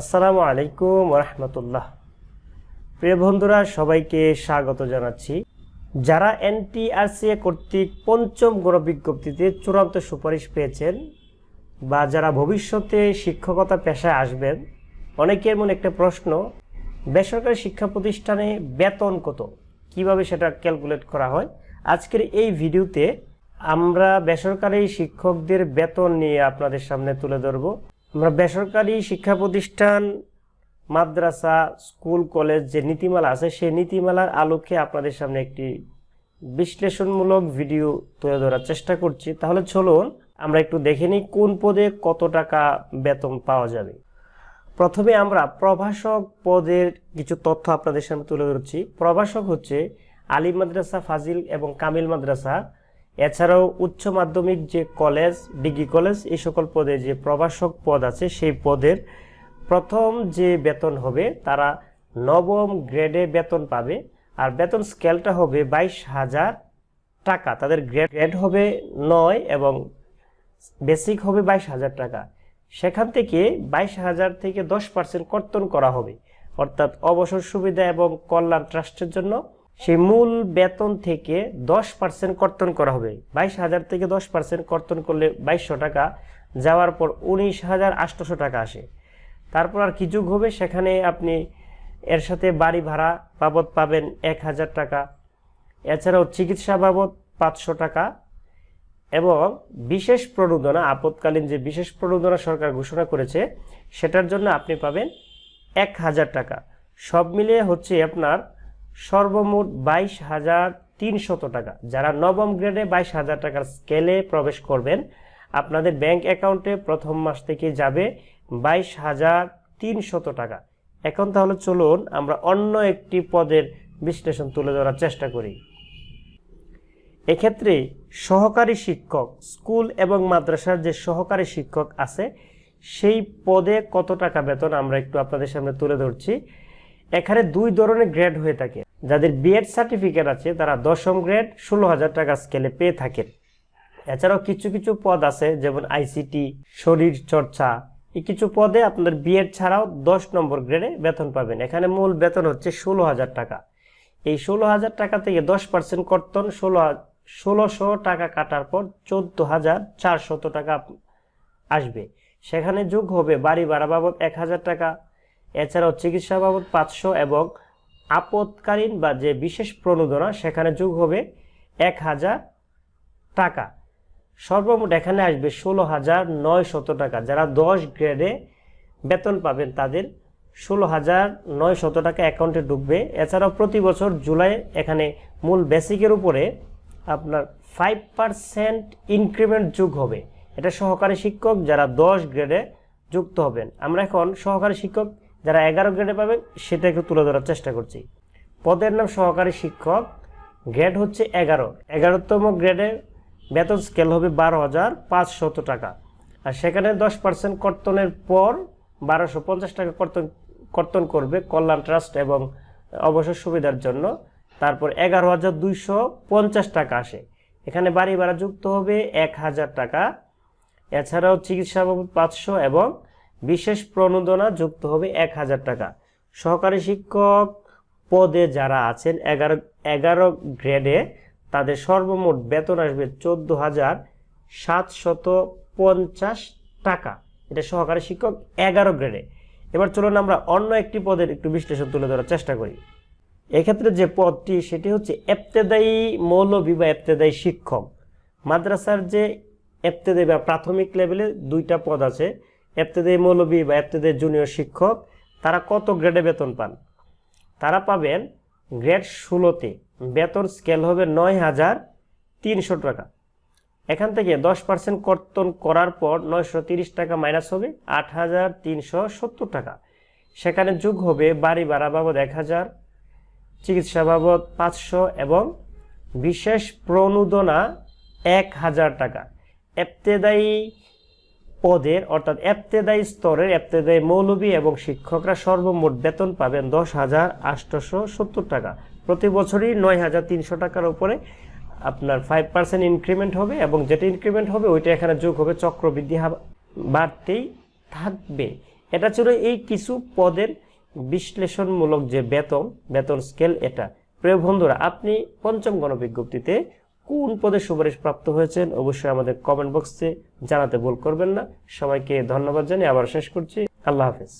আসসালামু আলাইকুম রহমতুল্লাহ প্রিয় বন্ধুরা, সবাইকে স্বাগত জানাচ্ছি। যারা এনটিআরসিএ কর্তৃক পঞ্চম গণ বিজ্ঞপ্তিতে চূড়ান্ত সুপারিশ পেয়েছেন বা যারা ভবিষ্যতে শিক্ষকতা পেশায় আসবেন, অনেকের মনে একটা প্রশ্ন, বেসরকারি শিক্ষা প্রতিষ্ঠানে বেতন কত? কীভাবে সেটা ক্যালকুলেট করা হয়? আজকের এই ভিডিওতে আমরা বেসরকারি শিক্ষকদের বেতন নিয়ে আপনাদের সামনে তুলে ধরব। আমরা বেসরকারি শিক্ষা প্রতিষ্ঠান, মাদ্রাসা, স্কুল, কলেজ যে নীতিমালা আছে, সেই নীতিমালার আলোকে আপনাদের সামনে একটি বিশ্লেষণমূলক ভিডিও তুলে ধরার চেষ্টা করছি। তাহলে চলুন, আমরা একটু দেখে নিই কোন পদে কত টাকা বেতন পাওয়া যাবে। প্রথমে আমরা প্রভাষক পদের কিছু তথ্য আপনাদের সামনে তুলে ধরছি। প্রভাষক হচ্ছে আলী মাদ্রাসা, ফাজিল এবং কামিল মাদ্রাসা। এছাড়াও উচ্চ মাধ্যমিক যে কলেজ, ডিগ্রি কলেজ, এই সকল পদে যে প্রভাষক পদ আছে, সেই পদের প্রথম যে বেতন হবে, তারা নবম গ্রেডে বেতন পাবে। আর বেতন স্কেলটা হবে বাইশ হাজার টাকা। তাদের গ্রেড গ্রেড হবে নয় এবং বেসিক হবে বাইশ হাজার টাকা। সেখান থেকে বাইশ হাজার থেকে দশ পার্সেন্ট কর্তন করা হবে। অর্থাৎ অবসর সুবিধা এবং কল্যাণ ট্রাস্টের জন্য সেই মূল বেতন থেকে দশ পার্সেন্ট কর্তন করা হবে। বাইশ হাজার থেকে দশ পার্সেন্ট কর্তন করলে বাইশশো টাকা, যাওয়ার পর উনিশ হাজার আটশোশো টাকা আসে। তারপর আর কি যুগ হবে, সেখানে আপনি এর সাথে বাড়ি ভাড়া বাবদ পাবেন এক হাজার টাকা। এছাড়াও চিকিৎসা বাবদ পাঁচশো টাকা। এবং বিশেষ প্রণোদনা, আপৎকালীন যে বিশেষ প্রণোদনা সরকার ঘোষণা করেছে, সেটার জন্য আপনি পাবেন এক হাজার টাকা। সব মিলিয়ে হচ্ছে আপনার সর্বমোট বাইশ হাজার তিনশত টাকা। যারা নবম গ্রেডে বাইশ হাজার টাকার স্কেলে প্রবেশ করবেন, আপনাদের ব্যাংক অ্যাকাউন্টে প্রথম মাস থেকে যাবে বাইশ হাজার তিনশত টাকা। এখন তাহলে চলুন আমরা অন্য একটি পদের বিশ্লেষণ তুলে ধরার চেষ্টা করি। এক্ষেত্রে সহকারী শিক্ষক, স্কুল এবং মাদ্রাসার যে সহকারী শিক্ষক আছে, সেই পদে কত টাকা বেতন আমরা একটু আপনাদের সামনে তুলে ধরছি। এখানে দুই ধরনের গ্রেড হয়ে থাকে। যাদের বিএড সার্টিফিকেট আছে, তারা দশম গ্রেড ষোলো হাজার টাকা স্কেলে পেয়ে থাকেন। এছাড়াও কিছু কিছু পদ আছে, যেমন আইসিটি শরীর চর্চা। এই কিছু পদে আপনাদের বিএড ছাড়াও দশ নম্বর গ্রেডে বেতন পাবেন। এখানে মূল বেতন হচ্ছে ষোলো হাজার টাকা। এই ষোলো হাজার টাকা থেকে দশ পার্সেন্ট কর্তন ষোলো ষোলোশো টাকা কাটার পর চোদ্দ হাজার চারশত টাকা আসবে। সেখানে যোগ হবে বাড়ি ভাড়া বাবদ এক হাজার টাকা এছাড়াও চিকিৎসা বাবদ পাঁচশো এবং আপৎকালীন বা যে বিশেষ প্রণোদনা, সেখানে যোগ হবে এক হাজার টাকা। সর্বমোট এখানে আসবে ষোলো হাজার নয় শত টাকা। যারা দশ গ্রেডে বেতন পাবেন, তাদের ষোলো হাজার নয় শত টাকা অ্যাকাউন্টে ঢুকবে এছাড়াও প্রতি বছর জুলাই এখানে মূল বেসিকের উপরে আপনার ফাইভ পারসেন্ট ইনক্রিমেন্ট যোগ হবে। এটা সহকারী শিক্ষক, যারা দশ গ্রেডে যুক্ত হবেন। আমরা এখন সহকারী শিক্ষক যারা এগারো গ্রেডে পাবেন সেটা একটু তুলে ধরার চেষ্টা করছি। পদের নাম সহকারী শিক্ষক। গ্রেড হচ্ছে এগারো। এগারোতম গ্রেডে বেতন স্কেল হবে বারো হাজার পাঁচশত টাকা। আর সেখানে দশ পার্সেন্ট কর্তনের পর বারোশো পঞ্চাশ টাকা কর্তন কর্তন করবে কল্যাণ ট্রাস্ট এবং অবসর সুবিধার জন্য। তারপর এগারো হাজার দুইশো পঞ্চাশ টাকা আসে। এখানে বাড়ি ভাড়া যুক্ত হবে এক হাজার টাকা। এছাড়াও চিকিৎসা বাবদ পাঁচশো এবং বিশেষ প্রণোদনা যুক্ত হবে এক হাজার টাকা। সহকারী শিক্ষক পদে যারা আছেন, এগারো এগারো গ্রেডে তাদের সর্বমোট বেতন আসবে চোদ্দ হাজার সাতশত পঞ্চাশ টাকা। এটা সহকারী শিক্ষক এগারো গ্রেডে। এবার চলুন আমরা অন্য একটি পদের একটু বিশ্লেষণ তুলে ধরার চেষ্টা করি। এক্ষেত্রে যে পদটি, সেটি হচ্ছে এপ্তেদায়ী মৌলবী বা এপ্তেদায়ী শিক্ষক। মাদ্রাসার যে এপ্তেদায়ী বা প্রাথমিক লেভেলে দুইটা পদ আছে এপ্তেদায়ী মৌলবী বা এপ্তেদায়ী জুনিয়র শিক্ষক, তারা কত গ্রেডে বেতন পান? তারা পাবেন গ্রেড ষোলোতে বেতন স্কেল হবে নয় হাজার তিনশো টাকা। এখান থেকে দশ পার্সেন্ট কর্তন করার পর নয়শো তিরিশ টাকা মাইনাস হবে আট হাজার তিনশো সত্তর টাকা। সেখানে যোগ হবে বাড়ি ভাড়া বাবদ এক হাজার, চিকিৎসা বাবদ পাঁচশো এবং বিশেষ প্রণোদনা এক হাজার টাকা। এপ্তেদায়ী পদের, অর্থাৎ এপ্তেদায়ী স্তরের এপ্তেদায়ী মৌলবী এবং শিক্ষকরা সর্বমোট বেতন পাবেন দশ হাজার আটশোশো সত্তর টাকা। প্রতি বছরই নয় হাজার তিনশো টাকার উপরে আপনার ফাইভ পার্সেন্ট ইনক্রিমেন্ট হবে এবং যেটা ইনক্রিমেন্ট হবে ওইটা এখানে যোগ হবে, চক্রবৃদ্ধি বাড়তেই থাকবে। এটা ছিল এই কিছু পদের বিশ্লেষণমূলক যে বেতন বেতন স্কেল এটা। প্রিয় বন্ধুরা, আপনি পঞ্চম গণবিজ্ঞপ্তিতে কোন পদে সুপারিশ প্রাপ্ত হয়েছেন অবশ্যই আমাদের কমেন্ট বক্সে জানাতে ভুল করবেন না। সবাইকে ধন্যবাদ জানিয়ে আবার শেষ করছি। আল্লাহ হাফেজ।